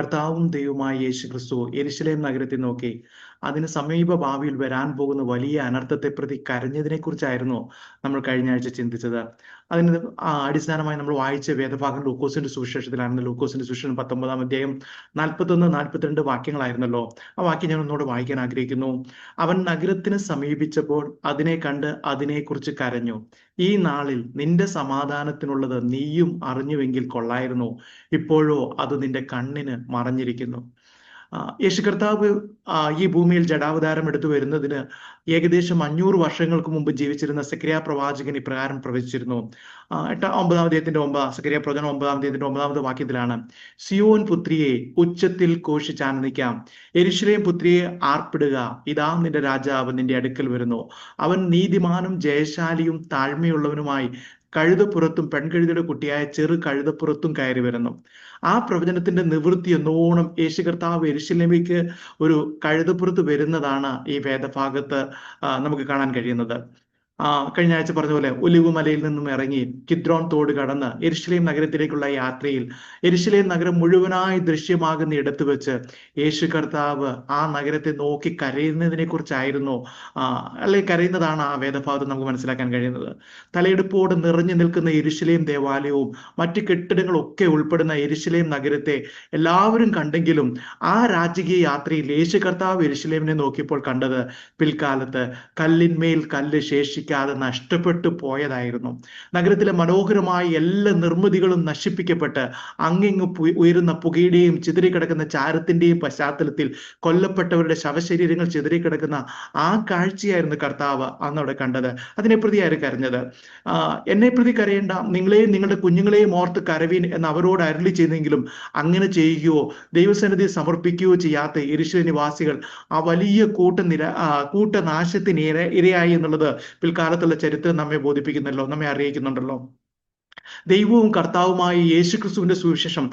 കർത്താവും ദൈവമായ യേശു ക്രിസ്തു എരിശിലേം നഗരത്തെ നോക്കി. അതിന് സമീപ ഭാവിയിൽ വരാൻ പോകുന്ന വലിയ അനർത്ഥത്തെ പ്രതി കരഞ്ഞതിനെ കുറിച്ചായിരുന്നു നമ്മൾ കഴിഞ്ഞ ആഴ്ച ചിന്തിച്ചത്. അതിന് അടിസ്ഥാനമായി നമ്മൾ വായിച്ച വേദഭാഗം ലൂക്കോസിന്റെ സുവിശേഷത്തിലായിരുന്നു ലൂക്കോസിന്റെ സുവിശേഷം പത്തൊമ്പതാം അധ്യായം നാൽപ്പത്തൊന്ന് നാൽപ്പത്തിരണ്ട് വാക്യങ്ങളായിരുന്നല്ലോ. ആ വാക്യം ഞാൻ ഒന്നുകൂടെ വായിക്കാൻ ആഗ്രഹിക്കുന്നു. അവൻ നഗരത്തിന് സമീപിച്ചപ്പോൾ അതിനെ കണ്ട് അതിനെക്കുറിച്ച് കരഞ്ഞു. ഈ നാളിൽ നിന്റെ സമാധാനത്തിനുള്ളത് നീയും അറിഞ്ഞുവെങ്കിൽ കൊള്ളായിരുന്നു. ഇപ്പോഴോ അത് നിന്റെ കണ്ണിന് മറഞ്ഞിരിക്കുന്നു. യേശു കർത്താവ് ഈ ഭൂമിയിൽ ജഡാവതാരം എടുത്തു വരുന്നതിന് ഏകദേശം അഞ്ഞൂറ് വർഷങ്ങൾക്ക് മുമ്പ് ജീവിച്ചിരുന്ന സക്രിയ പ്രവാചകൻ ഇപ്രകാരം പ്രവചിച്ചിരുന്നു. എട്ട ഒമ്പതാം അദ്ദേഹത്തിന്റെ ഒമ്പതാം സക്രിയ പ്രവചനം ഒമ്പതാം അദ്ദേഹത്തിന്റെ ഒമ്പതാമത് വാക്യത്തിലാണ്. സിയോൻ പുത്രിയെ ഉച്ചത്തിൽ ഘോഷിച്ചാനന്ദിക്കാം എരിശ്രയം പുത്രിയെ ആർപ്പിടുക. ഇതാ നിന്റെ രാജാവ് നിന്റെ അടുക്കൽ വരുന്നു. അവൻ നീതിമാനും ജയശാലിയും താഴ്മയുള്ളവനുമായി കഴുതപ്പുറത്തും പെൺകഴുതയുടെ കുട്ടിയായ ചെറു കഴുതപ്പുറത്തും കയറി വരുന്നു. ആ പ്രവചനത്തിന്റെ നിവൃത്തി എന്നോണം യേശു കർത്താവ് എരിശിലമിക്ക് ഒരു കഴുതപ്പുറത്ത് വരുന്നതാണ് ഈ വേദഭാഗത്ത് നമുക്ക് കാണാൻ കഴിയുന്നത്. കഴിഞ്ഞ ആഴ്ച പറഞ്ഞ പോലെ ഒലിവുമലയിൽ നിന്നും ഇറങ്ങി കിദ്രോൺ തോട് കടന്ന് എരിശിലേം നഗരത്തിലേക്കുള്ള യാത്രയിൽ എരിശിലേം നഗരം മുഴുവനായി ദൃശ്യമാകുന്ന ഇടത്ത് വെച്ച് യേശു കർത്താവ് ആ നഗരത്തെ നോക്കി കരയുന്നതിനെ കുറിച്ചായിരുന്നു അല്ലെങ്കിൽ കരയുന്നതാണ് ആ വേദഭാഗത്ത് നമുക്ക് മനസ്സിലാക്കാൻ കഴിയുന്നത്. തലയെടുപ്പോട് നിറഞ്ഞു നിൽക്കുന്ന എരിശിലേം ദേവാലയവും മറ്റു മറ്റ് കെട്ടിടങ്ങളൊക്കെ ഉൾപ്പെടുന്ന എരിശിലേം നഗരത്തെ എല്ലാവരും കണ്ടെങ്കിലും ആ രാജകീയ യാത്രയിൽ യേശു കർത്താവ് എരിശിലേമിനെ നോക്കിയപ്പോൾ കണ്ടത് പിൽക്കാലത്ത് കല്ലിന്മേൽ കല്ല് ശേഷിക്കാതെ നഷ്ടപ്പെട്ടു പോയതായിരുന്നു. നഗരത്തിലെ മനോഹരമായ എല്ലാ നിർമ്മിതികളും നശിപ്പിക്കപ്പെട്ട് അങ്ങിങ്ങ് ഉയരുന്ന പുകയുടെയും ചിതറിക്കിടക്കുന്ന ചാരത്തിന്റെയും പശ്ചാത്തലത്തിൽ കൊല്ലപ്പെട്ടവരുടെ ശവശരീരങ്ങൾ ചിതറിക്കിടക്കുന്ന ആ കാഴ്ചയായിരുന്നു കർത്താവ് അന്നവിടെ കണ്ടത്. അതിനെ പ്രതിയായിരുന്നു കരഞ്ഞത്? എന്നെ പ്രതി കരയേണ്ട നിങ്ങളെയും നിങ്ങളുടെ കുഞ്ഞുങ്ങളെയും ഓർത്ത് കരവീൻ എന്ന് അവരോട് അരളി ചെയ്തെങ്കിലും അങ്ങനെ ചെയ്യുകയോ ദൈവസന്നിധി സമർപ്പിക്കുകയോ ചെയ്യാത്ത ഇരുശ്വനിവാസികൾ നിവാസികൾ ആ വലിയ കൂട്ട നിര ആ, കൂട്ടനാശത്തിന് ഇര ഇരയായി എന്നുള്ളത് പിൽക്കാലത്തുള്ള ചരിത്രം നമ്മെ ബോധിപ്പിക്കുന്നല്ലോ നമ്മെ അറിയിക്കുന്നുണ്ടല്ലോ. ദൈവവും കർത്താവുമായ യേശു ക്രിസ്തുവിന്റെ സുവിശേഷം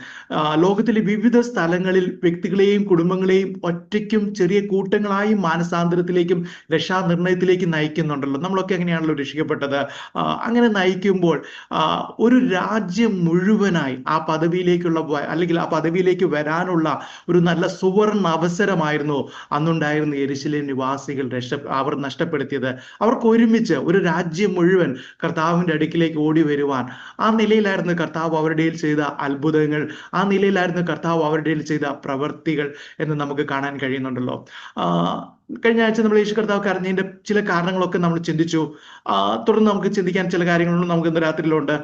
ലോകത്തിലെ വിവിധ സ്ഥലങ്ങളിൽ വ്യക്തികളെയും കുടുംബങ്ങളെയും ഒറ്റയ്ക്കും ചെറിയ കൂട്ടങ്ങളായും മാനസാന്തരത്തിലേക്കും രക്ഷാനിർണയത്തിലേക്കും നയിക്കുന്നുണ്ടല്ലോ. നമ്മളൊക്കെ അങ്ങനെയാണല്ലോ രക്ഷിക്കപ്പെട്ടത്? അങ്ങനെ നയിക്കുമ്പോൾ ഒരു രാജ്യം മുഴുവനായി ആ പദവിയിലേക്കുള്ള അല്ലെങ്കിൽ ആ പദവിയിലേക്ക് വരാനുള്ള ഒരു നല്ല സുവർണ അവസരമായിരുന്നു അന്നുണ്ടായിരുന്ന എരിശിലെ നിവാസികൾ രക്ഷ അവർ നഷ്ടപ്പെടുത്തിയത്. അവർക്ക് ഒരുമിച്ച് ഒരു രാജ്യം മുഴുവൻ കർത്താവിന്റെ അടുക്കിലേക്ക് ഓടി വരുവാൻ ആ നിലയിലായിരുന്നു കർത്താവ് അവരുടെ ചെയ്ത അത്ഭുതങ്ങൾ ആ നിലയിലായിരുന്നു കർത്താവ് അവരുടെ ചെയ്ത പ്രവൃത്തികൾ എന്ന് നമുക്ക് കാണാൻ കഴിയുന്നുണ്ടല്ലോ. കഴിഞ്ഞ ആഴ്ച നമ്മൾ യേശു കർത്താവ് കരഞ്ഞതിന്റെ ചില കാരണങ്ങളൊക്കെ നമ്മൾ ചിന്തിച്ചു. തുടർന്ന് നമുക്ക് ചിന്തിക്കാൻ ചില കാര്യങ്ങളും നമുക്ക് ഇന്ന് രാത്രിയിലുണ്ട്.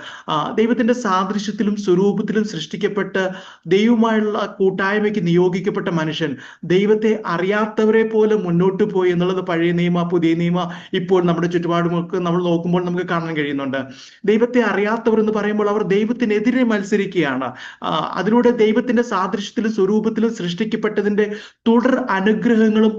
ദൈവത്തിന്റെ സാദൃശ്യത്തിലും സ്വരൂപത്തിലും സൃഷ്ടിക്കപ്പെട്ട് ദൈവമായുള്ള കൂട്ടായ്മയ്ക്ക് നിയോഗിക്കപ്പെട്ട മനുഷ്യൻ ദൈവത്തെ അറിയാത്തവരെ പോലെ മുന്നോട്ട് പോയി എന്നുള്ളത് പഴയ നിയമ പുതിയ നിയമ ഇപ്പോൾ നമ്മുടെ ചുറ്റുപാടുമൊക്കെ നമ്മൾ നോക്കുമ്പോൾ നമുക്ക് കാണാൻ കഴിയുന്നുണ്ട്. ദൈവത്തെ അറിയാത്തവർ എന്ന് പറയുമ്പോൾ അവർ ദൈവത്തിനെതിരെ മത്സരിക്കുകയാണ്. അതിലൂടെ ദൈവത്തിന്റെ സാദൃശ്യത്തിലും സ്വരൂപത്തിലും സൃഷ്ടിക്കപ്പെട്ടതിന്റെ തുടർ അനുഗ്രഹങ്ങളും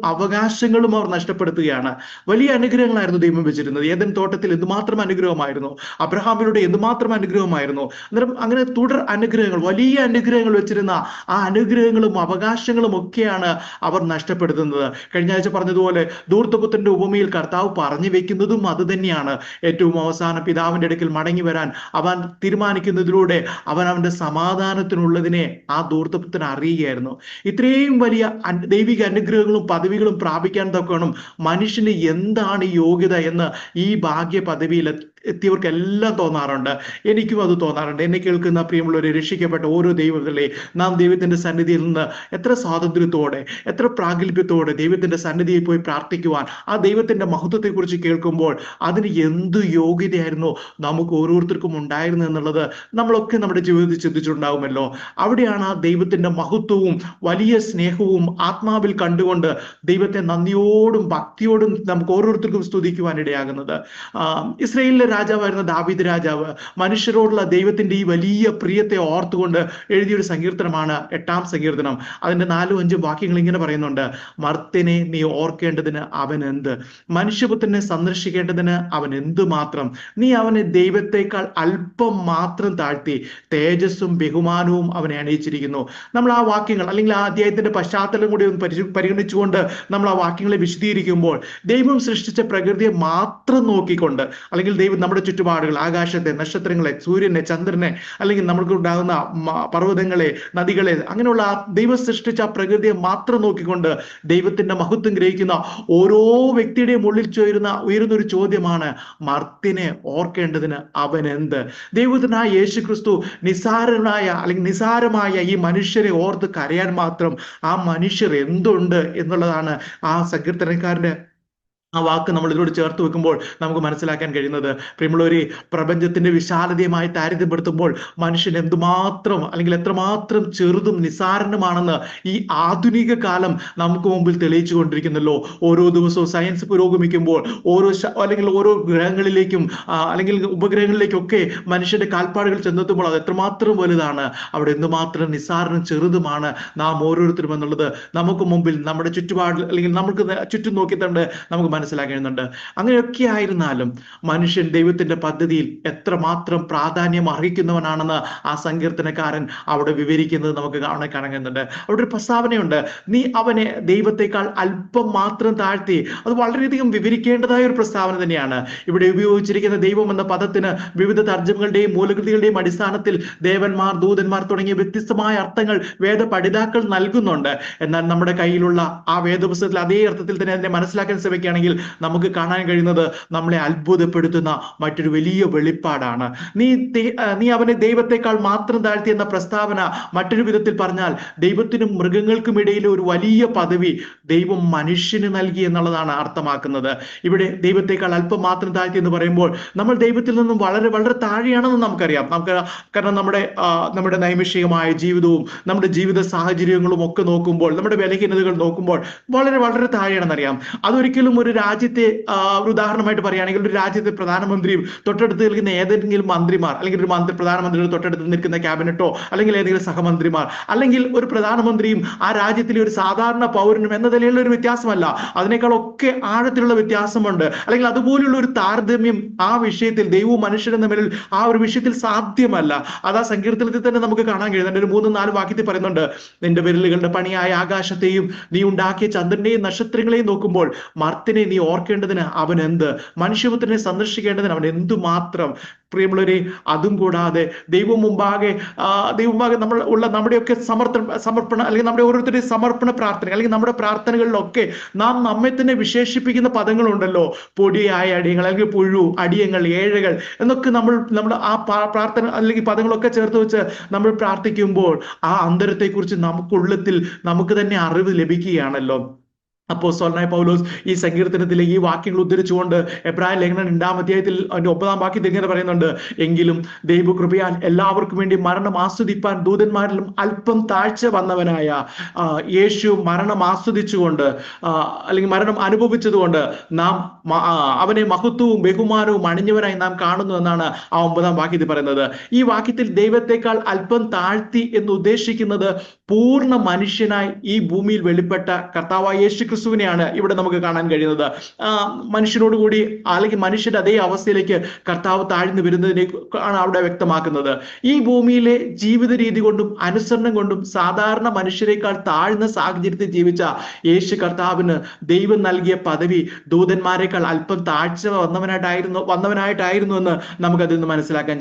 അവകാശങ്ങളും അവർ നഷ്ടപ്പെടുത്തുകയാണ്. വലിയ അനുഗ്രഹങ്ങളായിരുന്നു ദൈവം വെച്ചിരുന്നത്. ഏതൻ തോട്ടത്തിൽ എന്തുമാത്രം അനുഗ്രഹമായിരുന്നു? അബ്രഹാമിലൂടെ എന്തുമാത്രം അനുഗ്രഹമായിരുന്നു? അന്നേരം അങ്ങനെ തുടർ അനുഗ്രഹങ്ങൾ വലിയ അനുഗ്രഹങ്ങൾ വെച്ചിരുന്ന ആ അനുഗ്രഹങ്ങളും അവകാശങ്ങളും ഒക്കെയാണ് അവർ നഷ്ടപ്പെടുത്തുന്നത്. കഴിഞ്ഞ ആഴ്ച പറഞ്ഞതുപോലെ ദൂർത്തപുത്രന്റെ ഉപമയിൽ കർത്താവ് പറഞ്ഞു വെക്കുന്നതും അത് തന്നെയാണ്. ഏറ്റവും അവസാന പിതാവിന്റെ അടുക്കൽ മടങ്ങി വരാൻ അവൻ തീരുമാനിക്കുന്നതിലൂടെ അവൻ അവന്റെ സമാധാനത്തിനുള്ളതിനെ ആ ദൂർത്തപുത്രൻ അറിയുകയായിരുന്നു. ഇത്രയും വലിയ ദൈവിക അനുഗ്രഹങ്ങളും പദവികളും പ്രാപിക്കാൻ തക്കണം മനുഷ്യന് എന്താണ് യോഗ്യത എന്ന് ഈ ഭാഗ്യ പദവിയിൽ എത്തി- എത്തിയവർക്ക് എല്ലാം തോന്നാറുണ്ട്. എനിക്കും അത് തോന്നാറുണ്ട്. എന്നെ കേൾക്കുന്ന പ്രിയമുള്ളവരെ രക്ഷിക്കപ്പെട്ട ഓരോ ദൈവത്തിലെ നാം ദൈവത്തിന്റെ സന്നിധിയിൽ നിന്ന് എത്ര സ്വാതന്ത്ര്യത്തോടെ എത്ര പ്രാഗൽഭ്യത്തോടെ ദൈവത്തിന്റെ സന്നിധിയിൽ പോയി പ്രാർത്ഥിക്കുവാൻ ആ ദൈവത്തിന്റെ മഹത്വത്തെ കുറിച്ച് കേൾക്കുമ്പോൾ അതിന് എന്ത് യോഗ്യതയായിരുന്നു നമുക്ക് ഓരോരുത്തർക്കും ഉണ്ടായിരുന്നു എന്നുള്ളത് നമ്മളൊക്കെ നമ്മുടെ ജീവിതത്തിൽ ചിന്തിച്ചിട്ടുണ്ടാവുമല്ലോ. അവിടെയാണ് ആ ദൈവത്തിന്റെ മഹത്വവും വലിയ സ്നേഹവും ആത്മാവിൽ കണ്ടുകൊണ്ട് ദൈവത്തെ നന്ദിയോടും ഭക്തിയോടും നമുക്ക് ഓരോരുത്തർക്കും സ്തുതിക്കുവാൻ ഇടയാകുന്നത് ഇസ്രയേലിലെ രാജാവായിരുന്ന ദാവീദ് രാജാവ് മനുഷ്യരോടുള്ള ദൈവത്തിന്റെ ഈ വലിയ പ്രിയത്തെ ഓർത്തുകൊണ്ട് എഴുതിയൊരു സങ്കീർത്തനമാണ് എട്ടാം സങ്കീർത്തനം. അതിന്റെ നാലും അഞ്ചും വാക്യങ്ങൾ ഇങ്ങനെ പറയുന്നുണ്ട്. മർത്തിനെ നീ ഓർക്കേണ്ടതിന് അവൻ എന്ത് മനുഷ്യപുത്രനെ സന്ദർശിക്കേണ്ടതിന് അവൻ എന്ത് മാത്രം? നീ അവനെ ദൈവത്തെക്കാൾ അല്പം മാത്രം താഴ്ത്തി തേജസ്സും ബഹുമാനവും അവനെ അണിയിച്ചിരിക്കുന്നു. നമ്മൾ ആ വാക്യങ്ങൾ അല്ലെങ്കിൽ ആ അധ്യായത്തിന്റെ പശ്ചാത്തലം കൂടി ഒന്ന് പരിഗണിച്ചുകൊണ്ട് നമ്മൾ ആ വാക്യങ്ങളെ വിശദീകരിക്കുമ്പോൾ ദൈവം സൃഷ്ടിച്ച പ്രകൃതിയെ മാത്രം നോക്കിക്കൊണ്ട് അല്ലെങ്കിൽ ദൈവം നമ്മുടെ ചുറ്റുപാടുകൾ ആകാശത്തെ നക്ഷത്രങ്ങളെ സൂര്യനെ ചന്ദ്രനെ അല്ലെങ്കിൽ നമുക്ക് ഉണ്ടാകുന്ന പർവതങ്ങളെ നദികളെ അങ്ങനെയുള്ള ദൈവം സൃഷ്ടിച്ച പ്രകൃതിയെ മാത്രം നോക്കിക്കൊണ്ട് ദൈവത്തിന്റെ മഹത്വം ഗ്രഹിക്കുന്ന ഓരോ വ്യക്തിയുടെയും ഉള്ളിൽ ചേരുന്ന ഉയരുന്ന ഒരു ചോദ്യമാണ് മർത്തിനെ ഓർക്കേണ്ടതിന് അവൻ എന്ത്? ദൈവത്തിനായ യേശു ക്രിസ്തു നിസാരനായ അല്ലെങ്കിൽ നിസാരമായ ഈ മനുഷ്യരെ ഓർത്ത് കരയാൻ മാത്രം ആ മനുഷ്യർ എന്തുണ്ട് എന്നുള്ളതാണ് ആ സങ്കീർത്തനക്കാരന്റെ ആ വാക്ക് നമ്മൾ ഇതിനോട് ചേർത്ത് വെക്കുമ്പോൾ നമുക്ക് മനസ്സിലാക്കാൻ കഴിയുന്നത്. പ്രിയമുള്ളവരെ പ്രപഞ്ചത്തിന്റെ വിശാലതയുമായി താരതമ്യപ്പെടുത്തുമ്പോൾ മനുഷ്യൻ എന്തുമാത്രം അല്ലെങ്കിൽ എത്രമാത്രം ചെറുതും നിസ്സാരണമാണെന്ന് ഈ ആധുനിക കാലം നമുക്ക് മുമ്പിൽ തെളിയിച്ചു കൊണ്ടിരിക്കുന്നല്ലോ. ഓരോ ദിവസവും സയൻസ് പുരോഗമിക്കുമ്പോൾ ഓരോ അല്ലെങ്കിൽ ഓരോ ഗ്രഹങ്ങളിലേക്കും അല്ലെങ്കിൽ ഉപഗ്രഹങ്ങളിലേക്കൊക്കെ മനുഷ്യന്റെ കാൽപ്പാടുകൾ ചെന്നെത്തുമ്പോൾ അത് എത്രമാത്രം വലുതാണ്. അവിടെ എന്തുമാത്രം നിസ്സാരണം ചെറുതുമാണ് നാം ഓരോരുത്തരും എന്നുള്ളത് നമുക്ക് മുമ്പിൽ നമ്മുടെ ചുറ്റുപാടിൽ അല്ലെങ്കിൽ നമുക്ക് ചുറ്റും നോക്കി തന്നെ നമുക്ക് മനസ്സിലാക്കുന്നുണ്ട് അങ്ങനെയൊക്കെ ആയിരുന്നാലും മനുഷ്യൻ ദൈവത്തിന്റെ പദ്ധതിയിൽ എത്രമാത്രം പ്രാധാന്യം അർഹിക്കുന്നവനാണെന്ന് ആ സങ്കീർത്തനക്കാരൻ അവിടെ വിവരിക്കുന്നത് നമുക്ക് കാണാൻ കാണുന്നുണ്ട് അവിടെ ഒരു പ്രസ്താവനയുണ്ട്. നീ അവനെ ദൈവത്തെക്കാൾ അല്പം മാത്രം താഴ്ത്തി അത് വളരെയധികം വിവരിക്കേണ്ടതായ ഒരു പ്രസ്താവന തന്നെയാണ്. ഇവിടെ ഉപയോഗിച്ചിരിക്കുന്ന ദൈവം എന്ന പദത്തിന് വിവിധ തർജമകളുടെയും മൂലകൃതികളുടെയും അടിസ്ഥാനത്തിൽ ദേവന്മാർ ദൂതന്മാർ തുടങ്ങിയ വ്യത്യസ്തമായ അർത്ഥങ്ങൾ വേദ പഠിതാക്കൾ നൽകുന്നുണ്ട്. എന്നാൽ നമ്മുടെ കയ്യിലുള്ള ആ വേദപുസ്തകത്തിൽ അതേ അർത്ഥത്തിൽ തന്നെ അതിനെ മനസ്സിലാക്കാൻ ശ്രമിക്കുകയാണെങ്കിൽ നമുക്ക് കാണാൻ കഴിയുന്നത് നമ്മളെ അത്ഭുതപ്പെടുത്തുന്ന മറ്റൊരു വലിയ വെളിപ്പാടാണ്. നീ നീ അവനെ ദൈവത്തെക്കാൾ മാത്രം താഴ്ത്തി എന്ന പ്രസ്താവന മറ്റൊരു വിധത്തിൽ പറഞ്ഞാൽ ദൈവത്തിനും മൃഗങ്ങൾക്കും ഇടയിലെ ഒരു വലിയ പദവി ദൈവം മനുഷ്യന് നൽകി എന്നുള്ളതാണ് അർത്ഥമാക്കുന്നത്. ഇവിടെ ദൈവത്തെക്കാൾ അല്പം മാത്രം താഴ്ത്തി എന്ന് പറയുമ്പോൾ നമ്മൾ ദൈവത്തിൽ നിന്നും വളരെ വളരെ താഴെയാണെന്ന് നമുക്കറിയാം. നമുക്ക് കാരണം നമ്മുടെ നമ്മുടെ നൈമിഷികമായ ജീവിതവും നമ്മുടെ ജീവിത സാഹചര്യങ്ങളും ഒക്കെ നോക്കുമ്പോൾ നമ്മുടെ ബലഹീനതകൾ നോക്കുമ്പോൾ വളരെ വളരെ താഴെയാണെന്നറിയാം. അതൊരിക്കലും ഒരു രാജ്യത്തെ ഒരു ഉദാഹരണമായിട്ട് പറയുകയാണെങ്കിൽ ഒരു രാജ്യത്തെ പ്രധാനമന്ത്രിയും തൊട്ടടുത്ത് നിൽക്കുന്ന ഏതെങ്കിലും മന്ത്രിമാർ അല്ലെങ്കിൽ ഒരു മന്ത്രി പ്രധാനമന്ത്രിയുടെ തൊട്ടടുത്ത് നിൽക്കുന്ന ക്യാബിനറ്റോ അല്ലെങ്കിൽ ഏതെങ്കിലും സഹമന്ത്രിമാർ അല്ലെങ്കിൽ ഒരു പ്രധാനമന്ത്രിയും ആ രാജ്യത്തിലെ ഒരു സാധാരണ പൗരനും എന്ന നിലയിലുള്ള ഒരു വ്യത്യാസമല്ല. അതിനേക്കാളൊക്കെ ആഴത്തിലുള്ള വ്യത്യാസമുണ്ട്. അല്ലെങ്കിൽ അതുപോലെയുള്ള ഒരു താരതമ്യം ആ വിഷയത്തിൽ ദൈവവും മനുഷ്യനും തമ്മിൽ ആ ഒരു വിഷയത്തിൽ സാധ്യമല്ല. അത് ആ സങ്കീർത്തനത്തിൽ തന്നെ നമുക്ക് കാണാൻ കഴിയുന്നുണ്ട് ഒരു മൂന്ന് നാല് വാക്യത്തിൽ പറയുന്നുണ്ട് നിന്റെ വിരലുകളുടെ പണിയായ ആകാശത്തെയും നീ ഉണ്ടാക്കിയ ചന്ദ്രനെയും നക്ഷത്രങ്ങളെയും നോക്കുമ്പോൾ മർത്തിനെ നീ ഓർക്കേണ്ടതിന് അവൻ എന്ത്? മനുഷ്യപുത്രനെ സന്ദർശിക്കേണ്ടതിന് അവൻ എന്തുമാത്രം? പ്രിയമുള്ളവരെ അതും കൂടാതെ ദൈവം മുമ്പാകെ ദൈവം മുമ്പാകെ നമ്മൾ ഉള്ള നമ്മുടെയൊക്കെ സമർപ്പണ സമർപ്പണ അല്ലെങ്കിൽ നമ്മുടെ ഓരോരുത്തരുടെയും സമർപ്പണ പ്രാർത്ഥന അല്ലെങ്കിൽ നമ്മുടെ പ്രാർത്ഥനകളിലൊക്കെ നാം നമ്മെ തന്നെ വിശേഷിപ്പിക്കുന്ന പദങ്ങളുണ്ടല്ലോ. പൊടിയായ അടിയങ്ങൾ അല്ലെങ്കിൽ പുഴു അടിയങ്ങൾ ഏഴകൾ എന്നൊക്കെ നമ്മൾ നമ്മൾ ആ പ്രാർത്ഥന അല്ലെങ്കിൽ പദങ്ങളൊക്കെ ചേർത്ത് വെച്ച് നമ്മൾ പ്രാർത്ഥിക്കുമ്പോൾ ആ അന്തരത്തെക്കുറിച്ച് നമുക്കുള്ളത്തിൽ നമുക്ക് തന്നെ അറിവ് ലഭിക്കുകയാണല്ലോ. അപ്പോസ്തലനായ പൗലോസ് ഈ സങ്കീർത്തനത്തിലെ ഈ വാക്യങ്ങൾ ഉദ്ധരിച്ചുകൊണ്ട് എബ്രാഹിം ലേഖനൻ രണ്ടാം അധ്യായത്തിൽ അതിന്റെ ഒമ്പതാം വാക്യത്തിൽ ഇങ്ങനെ പറയുന്നുണ്ട് എങ്കിലും ദൈവകൃപയാൽ എല്ലാവർക്കും വേണ്ടി മരണം ആസ്വദിപ്പാൻ ദൂതന്മാരിലും അല്പം താഴ്ച വന്നവനായ യേശു മരണം ആസ്വദിച്ചുകൊണ്ട് അല്ലെങ്കിൽ മരണം അനുഭവിച്ചതുകൊണ്ട് നാം അവനെ മഹത്വവും ബഹുമാനവും അണിഞ്ഞവനായി നാം കാണുന്നു എന്നാണ് ആ ഒമ്പതാം വാക്യത്തിൽ പറയുന്നത്. ഈ വാക്യത്തിൽ ദൈവത്തെക്കാൾ അല്പം താഴ്ത്തി എന്ന് ഉദ്ദേശിക്കുന്നത് പൂർണ മനുഷ്യനായി ഈ ഭൂമിയിൽ വെളിപ്പെട്ട കർത്താവായ യേശു ക്രിസ്തുവിനെയാണ് ഇവിടെ നമുക്ക് കാണാൻ കഴിയുന്നത്. മനുഷ്യനോട് കൂടി അല്ലെങ്കിൽ മനുഷ്യന്റെ അതേ അവസ്ഥയിലേക്ക് കർത്താവ് താഴ്ന്നു വരുന്നതിനെ ആണ് അവിടെ വ്യക്തമാക്കുന്നത്. ഈ ഭൂമിയിലെ ജീവിത രീതി കൊണ്ടും അനുസരണം കൊണ്ടും സാധാരണ മനുഷ്യരെക്കാൾ താഴ്ന്ന സാഹചര്യത്തിൽ ജീവിച്ച യേശു കർത്താവിന് ദൈവം നൽകിയ പദവി ദൂതന്മാരെക്കാൾ അല്പം താഴ്ച വന്നവനായിട്ടായിരുന്നു വന്നവനായിട്ടായിരുന്നു എന്ന് നമുക്കതിൽ നിന്ന് മനസ്സിലാക്കാൻ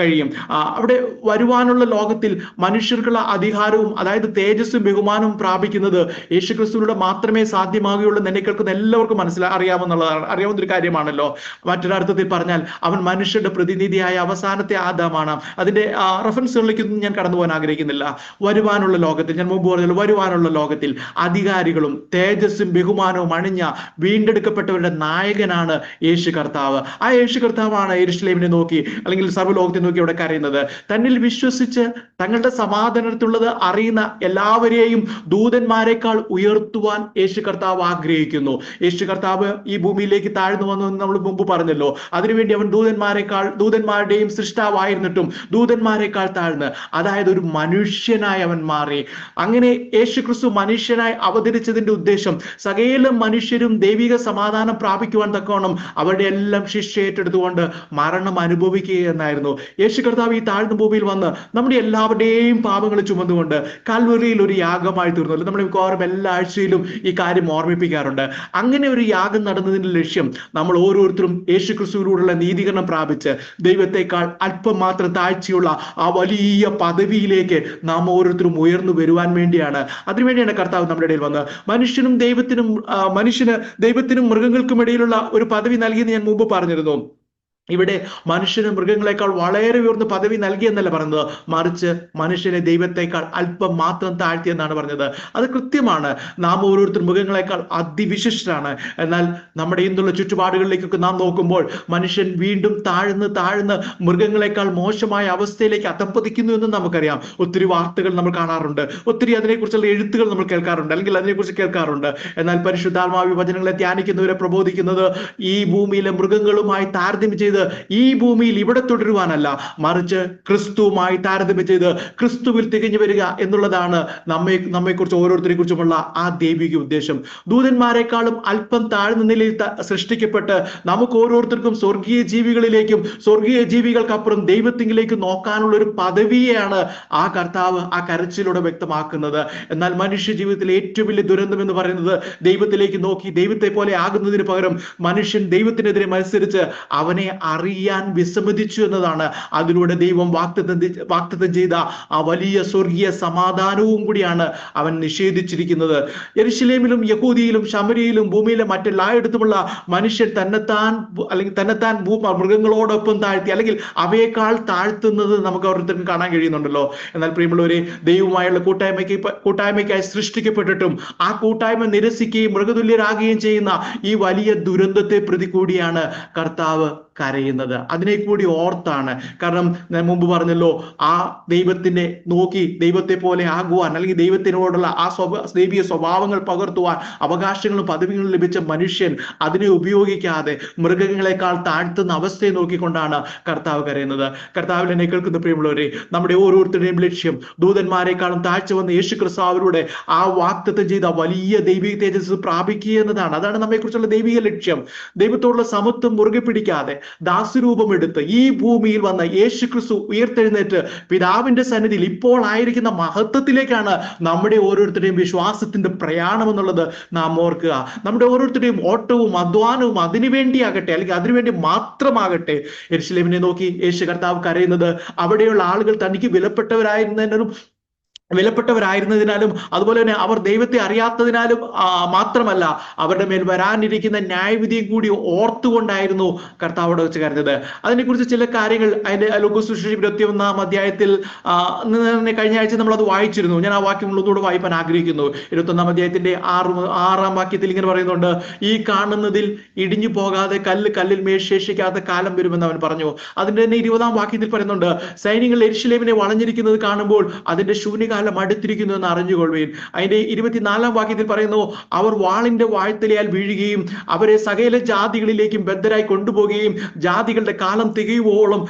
കഴിയും. അവിടെ വരുവാനുള്ള ലോകത്തിൽ മനുഷ്യർക്കുള്ള അധികാരവും അതായത് തേജസ്സും ബഹുമാനവും പ്രാപിക്കുന്നത് യേശുക്രിസ്തുവിലൂടെ മാത്രമേ സാധ്യമാകുകയുള്ളൂ എന്ന് കേൾക്കുന്ന എല്ലാവർക്കും മനസ്സിലാ അറിയാമെന്നുള്ളതാണ് അറിയാവുന്ന ഒരു കാര്യമാണല്ലോ മറ്റൊരർത്ഥത്തിൽ പറഞ്ഞാൽ അവൻ മനുഷ്യരുടെ പ്രതിനിധിയായ അവസാനത്തെ ആദാമാണ്. അതിന്റെ റെഫറൻസുകളിലേക്കൊന്നും ഞാൻ കടന്നു പോകാൻ ആഗ്രഹിക്കുന്നില്ല. വരുവാനുള്ള ലോകത്തിൽ ഞാൻ മുമ്പ് പറഞ്ഞല്ലോ വരുവാനുള്ള ലോകത്തിൽ അധികാരികളും തേജസ്സും ബഹുമാനവും അണിഞ്ഞ വീണ്ടെടുക്കപ്പെട്ടവരുടെ നായകനാണ് യേശു കർത്താവ്. ആ യേശു കർത്താവാണ് യെരുശലേമിനെ നോക്കി അല്ലെങ്കിൽ സർവലോകത്തെ നോക്കി അവിടെ കരയുന്നത്. തന്നിൽ വിശ്വസിച്ച് തങ്ങളുടെ സമാധാനത്തിലുള്ളത് അറിയുന്ന എല്ലാവരെയും ദൂതന്മാരെക്കാൾ ഉയർത്തുവാൻ യേശു കർത്താവ് ആഗ്രഹിക്കുന്നു. യേശു കർത്താവ് ഈ ഭൂമിയിലേക്ക് താഴ്ന്നു വന്നു നമ്മൾ മുമ്പ് പറഞ്ഞല്ലോ. അതിനുവേണ്ടി അവൻ ദൂതന്മാരെക്കാൾ ദൂതന്മാരുടെയും സൃഷ്ടാവായിരുന്നിട്ടും ദൂതന്മാരെക്കാൾ താഴ്ന്ന്. അതായത് ഒരു മനുഷ്യനായി അവൻ മാറി. അങ്ങനെ യേശു ക്രിസ്തു മനുഷ്യനായി അവതരിച്ചതിന്റെ ഉദ്ദേശം സകല മനുഷ്യരും ദൈവിക സമാധാനം പ്രാപിക്കുവാൻ തക്കവണ്ണം അവരുടെ എല്ലാം ശിക്ഷ ഏറ്റെടുത്തുകൊണ്ട് മരണം അനുഭവിക്കുക എന്നായിരുന്നു. യേശു കർത്താവ് ഈ താഴ്ന്ന ഭൂമിയിൽ വന്ന് നമ്മുടെ എല്ലാവരുടെയും പാപങ്ങൾ ചുമന്നുകൊണ്ട് കാൽവറിയിൽ ഒരു യാഗമായി തീർന്നു. നമ്മൾ മിക്കവാറും എല്ലാ ആഴ്ചയിലും ഈ കാര്യം ഓർമ്മിപ്പിക്കാറുണ്ട്. അങ്ങനെ ഒരു യാഗം നടന്നതിന്റെ ലക്ഷ്യം നമ്മൾ ഓരോരുത്തരും യേശു ക്രിസ്തുവിലൂടെയുള്ള നീതീകരണം പ്രാപിച്ച് ദൈവത്തെക്കാൾ അല്പം മാത്രം താഴ്ചയുള്ള ആ വലിയ പദവിയിലേക്ക് നാം ഓരോരുത്തരും ഉയർന്നു വരുവാൻ വേണ്ടിയാണ്. അതിനുവേണ്ടിയാണ് കർത്താവ് നമ്മുടെ ഇടയിൽ വന്നത് മനുഷ്യനും ദൈവത്തിനും മനുഷ്യന് ദൈവത്തിനും മൃഗങ്ങൾക്കും ഇടയിലുള്ള ഒരു പദവി നൽകിയെന്ന് ഞാൻ മുമ്പ് പറഞ്ഞിരുന്നു. ഇവിടെ മനുഷ്യന് മൃഗങ്ങളെക്കാൾ വളരെ ഉയർന്ന പദവി നൽകി എന്നല്ല പറഞ്ഞത് മറിച്ച് മനുഷ്യനെ ദൈവത്തെക്കാൾ അല്പം മാത്രം താഴ്ത്തി എന്നാണ് പറഞ്ഞത്. അത് കൃത്യമാണ്. നാം ഓരോരുത്തർ മൃഗങ്ങളെക്കാൾ അതിവിശിഷ്ടരാണ്. എന്നാൽ നമ്മുടെ ഇന്നുള്ള ചുറ്റുപാടുകളിലേക്കൊക്കെ നാം നോക്കുമ്പോൾ മനുഷ്യൻ വീണ്ടും താഴ്ന്ന് താഴ്ന്ന് മൃഗങ്ങളെക്കാൾ മോശമായ അവസ്ഥയിലേക്ക് അധപ്പതിക്കുന്നു എന്ന് നമുക്കറിയാം. ഒത്തിരി വാർത്തകൾ നമ്മൾ കാണാറുണ്ട്. ഒത്തിരി അതിനെക്കുറിച്ചുള്ള എഴുത്തുകൾ നമ്മൾ കേൾക്കാറുണ്ട്. അല്ലെങ്കിൽ അതിനെക്കുറിച്ച് കേൾക്കാറുണ്ട്. എന്നാൽ പരിശുദ്ധാത്മാ വിഭജനങ്ങളെ ധ്യാനിക്കുന്നവരെ പ്രബോധിക്കുന്നത് ഈ ഭൂമിയിലെ മൃഗങ്ങളുമായി താരതമ്യം ചെയ്ത് ഈ ഭൂമിയിൽ ഇവിടെ തുടരുവാനല്ല മറിച്ച് ക്രിസ്തുവുമായി താരതമ്യം ചെയ്ത് ക്രിസ്തുവിൽ തികഞ്ഞു വരിക എന്നുള്ളതാണ് നമ്മെ നമ്മെക്കുറിച്ച് ഓരോരുത്തരെ കുറിച്ചുമുള്ള ആ ദൈവിക ഉദ്ദേശം. ദൂതന്മാരെക്കാളും അല്പം താഴ്ന്ന നിലയിൽ സൃഷ്ടിക്കപ്പെട്ട് നമുക്ക് ഓരോരുത്തർക്കും സ്വർഗീയ ജീവികളിലേക്കും സ്വർഗീയ ജീവികൾക്കപ്പുറം ദൈവത്തിങ്കിലേക്ക് നോക്കാനുള്ള ഒരു പദവിയാണ് ആ കർത്താവ് ആ കരച്ചിലൂടെ വ്യക്തമാക്കുന്നത്. എന്നാൽ മനുഷ്യ ജീവിതത്തിലെ ഏറ്റവും വലിയ ദുരന്തം എന്ന് പറയുന്നത് ദൈവത്തിലേക്ക് നോക്കി ദൈവത്തെ പോലെ ആകുന്നതിന് പകരം മനുഷ്യൻ ദൈവത്തിനെതിരെ മത്സരിച്ച് അവനെ അറിയാൻ വിസമ്മതിച്ചു എന്നതാണ് അതിലൂടെ ദൈവം വാക്തത്വം വാക്തത്വം ചെയ്ത ആ വലിയ സ്വർഗീയ സമാധാനവും കൂടിയാണ് അവൻ നിഷേധിച്ചിരിക്കുന്നത്. യരിശിലേമിലും യഹൂദിയിലും ശമരിയിലും ഭൂമിയിലെ മറ്റെല്ലായിടത്തുമുള്ള മനുഷ്യൻ തന്നെത്താൻ അല്ലെങ്കിൽ തന്നെത്താൻ ഭൂ മൃഗങ്ങളോടൊപ്പം താഴ്ത്തി അല്ലെങ്കിൽ അവയേക്കാൾ താഴ്ത്തുന്നത് നമുക്ക് ഓരോരുത്തർക്കും കാണാൻ കഴിയുന്നുണ്ടല്ലോ. എന്നാൽ പ്രിയമുള്ളവരെ ദൈവമായുള്ള കൂട്ടായ്മയ്ക്ക് കൂട്ടായ്മയ്ക്കായി സൃഷ്ടിക്കപ്പെട്ടിട്ടും ആ കൂട്ടായ്മ നിരസിക്കുകയും മൃഗതുല്യരാകുകയും ചെയ്യുന്ന ഈ വലിയ ദുരന്തത്തെ പ്രതി കൂടിയാണ് കർത്താവ് കരയുന്നത് അതിനെ കൂടി ഓർത്താണ്. കാരണം ഞാൻ മുമ്പ് പറഞ്ഞല്ലോ ആ ദൈവത്തിനെ നോക്കി ദൈവത്തെ പോലെ ആകുവാൻ അല്ലെങ്കിൽ ദൈവത്തിനോടുള്ള ആ സ്വഭ ദൈവീയ സ്വഭാവങ്ങൾ പകർത്തുവാൻ അവകാശങ്ങളും പദവികളും ലഭിച്ച മനുഷ്യൻ അതിനെ ഉപയോഗിക്കാതെ മൃഗങ്ങളെക്കാൾ താഴ്ത്തുന്ന അവസ്ഥയെ നോക്കിക്കൊണ്ടാണ് കർത്താവ് കരയുന്നത്. കർത്താവിൽ എന്നെ കേൾക്കുന്ന പ്രിയമുള്ളവരെ നമ്മുടെ ഓരോരുത്തരുടെയും ലക്ഷ്യം ദൂതന്മാരെക്കാളും താഴ്ച വന്ന യേശു ക്രിസ്താവിലൂടെ ആ വാക്തത്വം ചെയ്ത വലിയ ദൈവിക തേജസ് പ്രാപിക്കുക എന്നതാണ്. അതാണ് നമ്മെക്കുറിച്ചുള്ള ദൈവിക ലക്ഷ്യം. ദൈവത്തോടുള്ള സമത്വം മുറുകെ പിടിക്കാതെ ദാസരൂപമെടുത്ത് ഈ ഭൂമിയിൽ വന്ന യേശു ക്രിസ്തു ഉയർത്തെഴുന്നേറ്റ് പിതാവിന്റെ സന്നിധിയിൽ ഇപ്പോൾ ആയിരിക്കുന്ന മഹത്വത്തിലേക്കാണ് നമ്മുടെ ഓരോരുത്തരുടെയും വിശ്വാസത്തിന്റെ പ്രയാണം എന്നുള്ളത് നാം ഓർക്കുക. നമ്മുടെ ഓരോരുത്തരുടെയും ഓട്ടവും അധ്വാനവും അതിനു വേണ്ടിയാകട്ടെ അല്ലെങ്കിൽ അതിനുവേണ്ടി മാത്രമാകട്ടെ എരിശിലേമിനെ നോക്കി യേശു കർത്താവ് കരയുന്നത് അവിടെയുള്ള ആളുകൾ തനിക്ക് വിലപ്പെട്ടവരായിരുന്നതിനും വിലപ്പെട്ടവരായിരുന്നതിനാലും അതുപോലെ തന്നെ അവർ ദൈവത്തെ അറിയാത്തതിനാലും മാത്രമല്ല അവരുടെ മേൽ വരാനിരിക്കുന്ന ന്യായവിധിയും കൂടി ഓർത്തുകൊണ്ടായിരുന്നു കർത്താവ് അവിടെ വെച്ച് കരുതത് അതിനെക്കുറിച്ച് ചില കാര്യങ്ങൾ അതിന്റെ ലൂക്കോസ് സുവിശേഷം ഇരുപത്തി ഒന്നാം അധ്യായത്തിൽ കഴിഞ്ഞ ആഴ്ച നമ്മൾ അത് വായിച്ചിരുന്നു. ഞാൻ ആ വാക്യം ഒന്നുകൂടെ വായിപ്പാൻ ആഗ്രഹിക്കുന്നു. ഇരുപത്തി ഒന്നാം അധ്യായത്തിന്റെ ആറ് ആറാം വാക്യത്തിൽ ഇങ്ങനെ പറയുന്നുണ്ട് ഈ കാണുന്നതിൽ ഇടിഞ്ഞു പോകാതെ കല്ല് കല്ലിൽ മേൽ ശേഷിക്കാത്ത കാലം വരുമെന്ന് അവൻ പറഞ്ഞു. അതിന്റെ തന്നെ ഇരുപതാം വാക്യത്തിൽ പറയുന്നുണ്ട് സൈനികൾ എരിശിലേമിനെ വളഞ്ഞിരിക്കുന്നത് കാണുമ്പോൾ അതിന്റെ ശൂന്യകാലം അടുത്തിരിക്കുന്നു എന്ന് അറിഞ്ഞുകൊള്ളുവീൻ. അതിന്റെ ഇരുപത്തിനാലാം വാക്യത്തിൽ പറയുന്നു അവർ വാളിന്റെ വാഴ്ത്തലയാൽ വീഴുകയും അവരെ സകല ജാതികളിലേക്കും ബദ്ധരായി കൊണ്ടുപോകുകയും ജാതികളുടെ കാലം തികയുവോളം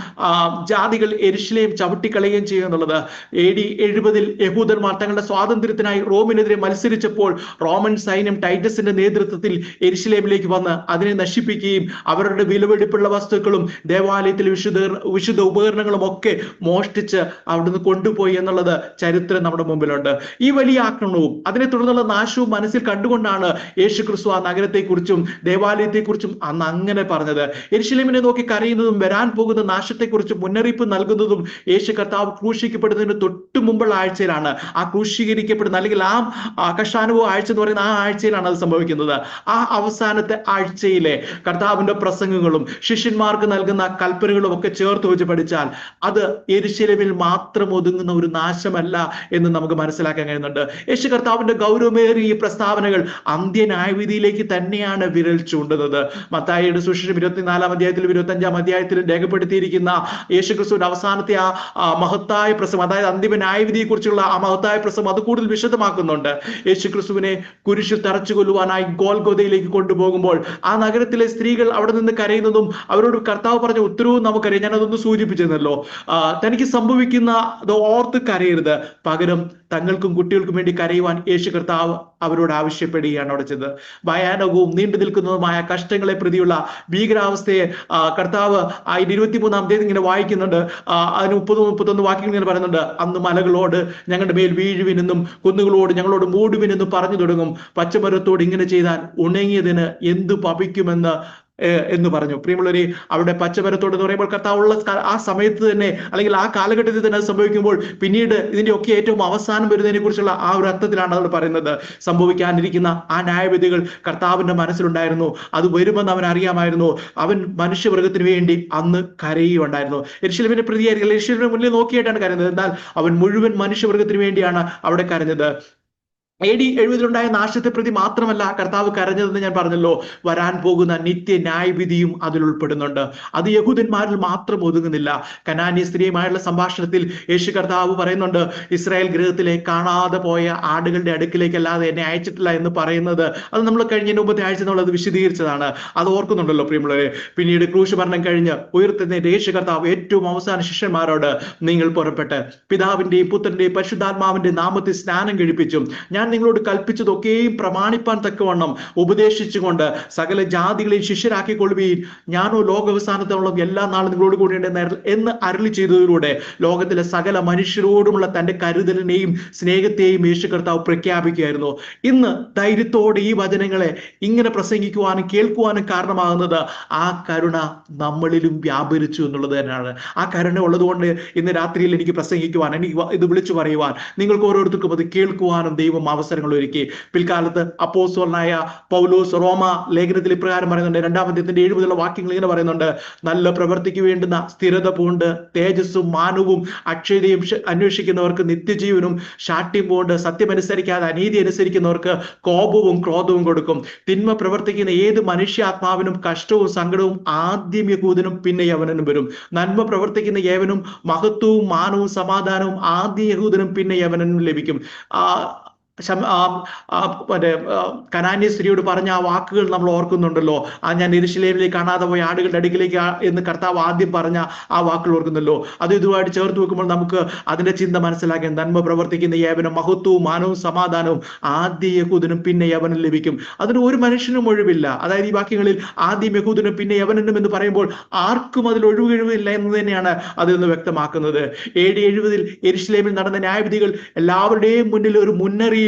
ജാതികൾ എരിശിലെയും ചവിട്ടിക്കളയുകയും ചെയ്യും എന്നുള്ളത്. എ ഡി എഴുപതിൽ യഹൂദന്മാർ തങ്ങളുടെ സ്വാതന്ത്ര്യത്തിനായി റോമിനെതിരെ മത്സരിച്ചപ്പോൾ റോമൻ സൈന്യം ടൈറ്റസിന്റെ നേതൃത്വത്തിൽ എരിശിലേമിലേക്ക് വന്ന് അതിനെ നശിപ്പിക്കുകയും അവരുടെ വിലവെടുപ്പുള്ള വസ്തുക്കളും ദേവാലയത്തിൽ വിശുദ്ധ വിശുദ്ധ ഉപകരണങ്ങളും ഒക്കെ മോഷ്ടിച്ച് അവിടുന്ന് കൊണ്ടുപോയി എന്നുള്ളത് ചരിത്രം നമ്മുടെ മുമ്പിലുണ്ട്. ഈ വലിയ ആക്രമണവും അതിനെ തുടർന്നുള്ള നാശവും മനസ്സിൽ കണ്ടുകൊണ്ടാണ് യേശു ക്രിസ്തു ആ നഗരത്തെക്കുറിച്ചും ദേവാലയത്തെക്കുറിച്ചും അന്ന് അങ്ങനെ പറഞ്ഞത്. എരിശിലേമിനെ നോക്കി കരയുന്നതും വരാൻ പോകുന്ന നാശത്തെക്കുറിച്ച് മുന്നറിയിപ്പ് നൽകുന്നതും യേശു കർത്താവ് ക്രൂശിക്കപ്പെടുന്നതിന് തൊട്ട് മുമ്പുള്ള ആഴ്ചയിലാണ്. ആ ക്രൂശീകരിക്കപ്പെടുന്ന അല്ലെങ്കിൽ ആ കഷാനുഭവ ആഴ്ച എന്ന് പറയുന്ന ആ ആഴ്ചയിലാണ് അത് സംഭവിക്കുന്നത്. ആ അവസാനത്തെ ആഴ്ചയിലെ കർത്താവിന്റെ പ്രസംഗങ്ങളും ശിഷ്യന്മാർക്ക് നൽകുന്ന കൽപ്പനകളും ഒക്കെ ചേർത്ത് വെച്ച് പഠിച്ചാൽ അത് എരിശിലമിൽ മാത്രം ഒതുങ്ങുന്ന ഒരു നാശമല്ല എന്ന് നമുക്ക് മനസ്സിലാക്കാൻ കഴിയുന്നുണ്ട്. യേശു കർത്താവിന്റെ ഗൗരവമേറിയ ഈ പ്രസ്താവനകൾ അന്ത്യന്യായവിധിയിലേക്ക് തന്നെയാണ് വിരൽ ചൂണ്ടുന്നത്. മത്തായിയുടെ സുശേഷം ഇരുപത്തിനാലാം അധ്യായത്തിലും ഇരുപത്തി അഞ്ചാം അധ്യായത്തിലും രേഖപ്പെടുത്തിയിരിക്കുന്ന യേശു ക്രിസ്തുവിന്റെ അവസാനത്തെ ആ മഹത്തായ പ്രസംഗം അതായത് അന്തിമ ന്യായവിധിയെ കുറിച്ചുള്ള ആ മഹത്തായ പ്രസംഗം അത് കൂടുതൽ വിശദമാക്കുന്നുണ്ട്. യേശു ക്രിസ്തുവിനെ കുരിശിൽ തറച്ചു കൊല്ലുവാനായി ഗോൽഗോതയിലേക്ക് കൊണ്ടുപോകുമ്പോൾ ആ നഗരത്തിലെ സ്ത്രീകൾ അവിടെ നിന്ന് കരയുന്നതും അവരോട് കർത്താവ് പറഞ്ഞ ഉത്തരവും നമുക്കറിയാം. ഞാൻ അതൊന്ന് സൂചിപ്പിച്ചിരുന്നല്ലോ തനിക്ക് സംഭവിക്കുന്ന ഓർത്ത് കരയരുത്. പകരം തങ്ങൾക്കും കുട്ടികൾക്കും വേണ്ടി കരയുവാൻ യേശു കർത്താവ് അവരോട് ആവശ്യപ്പെടുകയാണ് അവിടെ ചെന്ന് ഭയാനകവും നീണ്ടു നിൽക്കുന്നതുമായ കഷ്ടങ്ങളെ പ്രതിയുള്ള ഭീകരാവസ്ഥയെ കർത്താവ് അതിന്റെ ഇരുപത്തിമൂന്നാം തീയതി ഇങ്ങനെ വായിക്കുന്നുണ്ട്. അതിന് മുപ്പത് മുപ്പത്തൊന്ന് വാക്യങ്ങൾ ഇങ്ങനെ പറയുന്നുണ്ട്. അന്ന് മലകളോട് ഞങ്ങളുടെ മേൽ വീഴുവിനെന്നും കുന്നുകളോട് ഞങ്ങളോട് മൂടുവിനെന്നും പറഞ്ഞു തുടങ്ങും. പച്ചമരത്തോട് ഇങ്ങനെ ചെയ്താൽ ഉണങ്ങിയതിന് എന്തു പവിക്കുമെന്ന് ഏഹ് എന്ന് പറഞ്ഞു. പ്രിയമുള്ളവരെ അവിടെ പച്ചമരത്തോട് എന്ന് പറയുമ്പോൾ കർത്താവുള്ള ആ സമയത്ത് തന്നെ അല്ലെങ്കിൽ ആ കാലഘട്ടത്തിൽ തന്നെ സംഭവിക്കുമ്പോൾ പിന്നീട് ഇതിന്റെ ഒക്കെ ഏറ്റവും അവസാനം വരുന്നതിനെ കുറിച്ചുള്ള ആ ഒരു അർത്ഥത്തിലാണ് അവർ പറയുന്നത്. സംഭവിക്കാനിരിക്കുന്ന ആ ന്യായവിധികൾ കർത്താവിന്റെ മനസ്സിലുണ്ടായിരുന്നു. അത് വരുമെന്ന് അവൻ അറിയാമായിരുന്നു. അവൻ മനുഷ്യവർഗത്തിന് വേണ്ടി അന്ന് കരയുണ്ടായിരുന്നു എരിശിലമിന്റെ പ്രതിയായിരിക്കും. എരിശിലിന്റെ മുന്നിൽ നോക്കിയിട്ടാണ് കരയുന്നത്. എന്നാൽ അവൻ മുഴുവൻ മനുഷ്യവർഗത്തിന് വേണ്ടിയാണ് അവിടെ കരഞ്ഞത്. എ ഡി എഴുപതിലുണ്ടായ നാശത്തെ പ്രതി മാത്രമല്ല കർത്താവ് കരഞ്ഞതെന്ന് ഞാൻ പറഞ്ഞല്ലോ. വരാൻ പോകുന്ന നിത്യ ന്യായവിധിയും അതിൽ ഉൾപ്പെടുന്നുണ്ട്. അത് യഹൂദന്മാരിൽ മാത്രം ഒതുങ്ങുന്നില്ല. കനാന്യ സ്ത്രീയുമായുള്ള സംഭാഷണത്തിൽ യേശു കർത്താവ് പറയുന്നുണ്ട് ഇസ്രായേൽ ഗൃഹത്തിലെ കാണാതെ പോയ ആടുകളുടെ അടുക്കിലേക്ക് അല്ലാതെ എന്നെ അയച്ചിട്ടില്ല എന്ന് പറയുന്നത് അത് നമ്മൾ കഴിഞ്ഞ മുമ്പത്തെ ആഴ്ച നമ്മൾ അത് വിശദീകരിച്ചതാണ്. അത് ഓർക്കുന്നുണ്ടല്ലോ പ്രിയമുള്ളവരെ. പിന്നീട് ക്രൂശ് ഭരണം കഴിഞ്ഞ് ഉയർത്തുന്ന യേശു കർത്താവ് ഏറ്റവും അവസാന ശിഷ്യന്മാരോട് നിങ്ങൾ പുറപ്പെട്ട് പിതാവിന്റെയും പുത്രന്റെയും പരിശുദ്ധാത്മാവിന്റെ നാമത്തിൽ സ്നാനം കഴിപ്പിച്ചും ഞാൻ നിങ്ങളോട് കൽപ്പിച്ചതൊക്കെയും പ്രമാണിപ്പാൻ തക്കവണ്ണം ഉപദേശിച്ചുകൊണ്ട് സകല ജാതികളെയും ശിഷ്യരാക്കിക്കൊള്ളുകയും ഞാനോ ലോകാവസാനത്തോളം എല്ലാ നാളും നിങ്ങളോട് കൂടി എന്ന് അരളി ചെയ്തതിലൂടെ ലോകത്തിലെ സകല മനുഷ്യരോടുമുള്ള തന്റെ കരുതലിനെയും സ്നേഹത്തെയും യേശു കർത്താവ് പ്രഖ്യാപിക്കുകയായിരുന്നു. ഇന്ന് ധൈര്യത്തോടെ ഈ വചനങ്ങളെ ഇങ്ങനെ പ്രസംഗിക്കുവാനും കേൾക്കുവാനും കാരണമാകുന്നത് ആ കരുണ നമ്മളിലും വ്യാപരിച്ചു എന്നുള്ളത് തന്നെയാണ്. ആ കരുണ ഉള്ളതുകൊണ്ട് ഇന്ന് രാത്രിയിൽ എനിക്ക് പ്രസംഗിക്കുവാൻ എനിക്ക് ഇത് വിളിച്ചു പറയുവാൻ നിങ്ങൾക്ക് ഓരോരുത്തർക്കും അത് കേൾക്കുവാനും ദൈവം അവസരങ്ങൾ ഒരുക്കി. പിൽക്കാലത്ത് അപ്പോസ്തലനായ പൗലോസ് റോമ ലേഖനത്തിൽ ഇപ്രകാരം പറയുന്നുണ്ട്. രണ്ടാമത്തെ അധ്യായത്തിന്റെ എഴുപതുള്ള വാക്യങ്ങൾ ഇങ്ങനെ പറയുന്നുണ്ട്. നല്ല പ്രവൃത്തിക്ക് വേണ്ടുന്ന സ്ഥിരത പൂണ്ട് തേജസ്സും മാനവും അക്ഷയതയും അന്വേഷിക്കുന്നവർക്ക് നിത്യജീവനും ശാഠ്യം പൂണ്ട് സത്യമനുസരിക്കാതെ അനീതി അനുസരിക്കുന്നവർക്ക് കോപവും ക്രോധവും കൊടുക്കും. തിന്മ പ്രവർത്തിക്കുന്ന ഏത് മനുഷ്യാത്മാവിനും കഷ്ടവും സങ്കടവും ആദ്യം യഹൂദനും പിന്നെ യവനനും വരും. നന്മ പ്രവർത്തിക്കുന്ന ഏവനും മഹത്വവും മാനവും സമാധാനവും ആദ്യ യഹൂദനും പിന്നെ യവനനും ലഭിക്കും. മറ്റേ ആ, കനാന്യ സ്ത്രീയോട് പറഞ്ഞ ആ വാക്കുകൾ നമ്മൾ ഓർക്കുന്നുണ്ടല്ലോ. ആ ഞാൻ എരിശിലേമിലേക്ക് കാണാതെ പോയ ആടുകളുടെ അടുക്കിലേക്ക് എന്ന് കർത്താവ് ആദ്യം പറഞ്ഞ ആ വാക്കുകൾ ഓർക്കുന്നല്ലോ അത് ഇതുമായിട്ട് ചേർത്ത് വെക്കുമ്പോൾ നമുക്ക് അതിന്റെ ചിന്ത മനസ്സിലാക്കാൻ നന്മ പ്രവർത്തിക്കുന്ന യവനും മഹത്വവും മാനവും സമാധാനവും ആദ്യ യഹൂദനും പിന്നെ യവനും ലഭിക്കും. അതിന് ഒരു മനുഷ്യനും ഒഴിവില്ല. അതായത് ഈ വാക്യങ്ങളിൽ ആദ്യം യഹൂദനും പിന്നെ യവനനും എന്ന് പറയുമ്പോൾ ആർക്കും അതിൽ ഒഴിവുകഴിവില്ല എന്ന് തന്നെയാണ് അതിൽ നിന്ന് വ്യക്തമാക്കുന്നത്. ഏഴ് എഴുപതിൽ എരിശിലേമിൽ നടന്ന ന്യായവിധികൾ എല്ലാവരുടെയും മുന്നിൽ ഒരു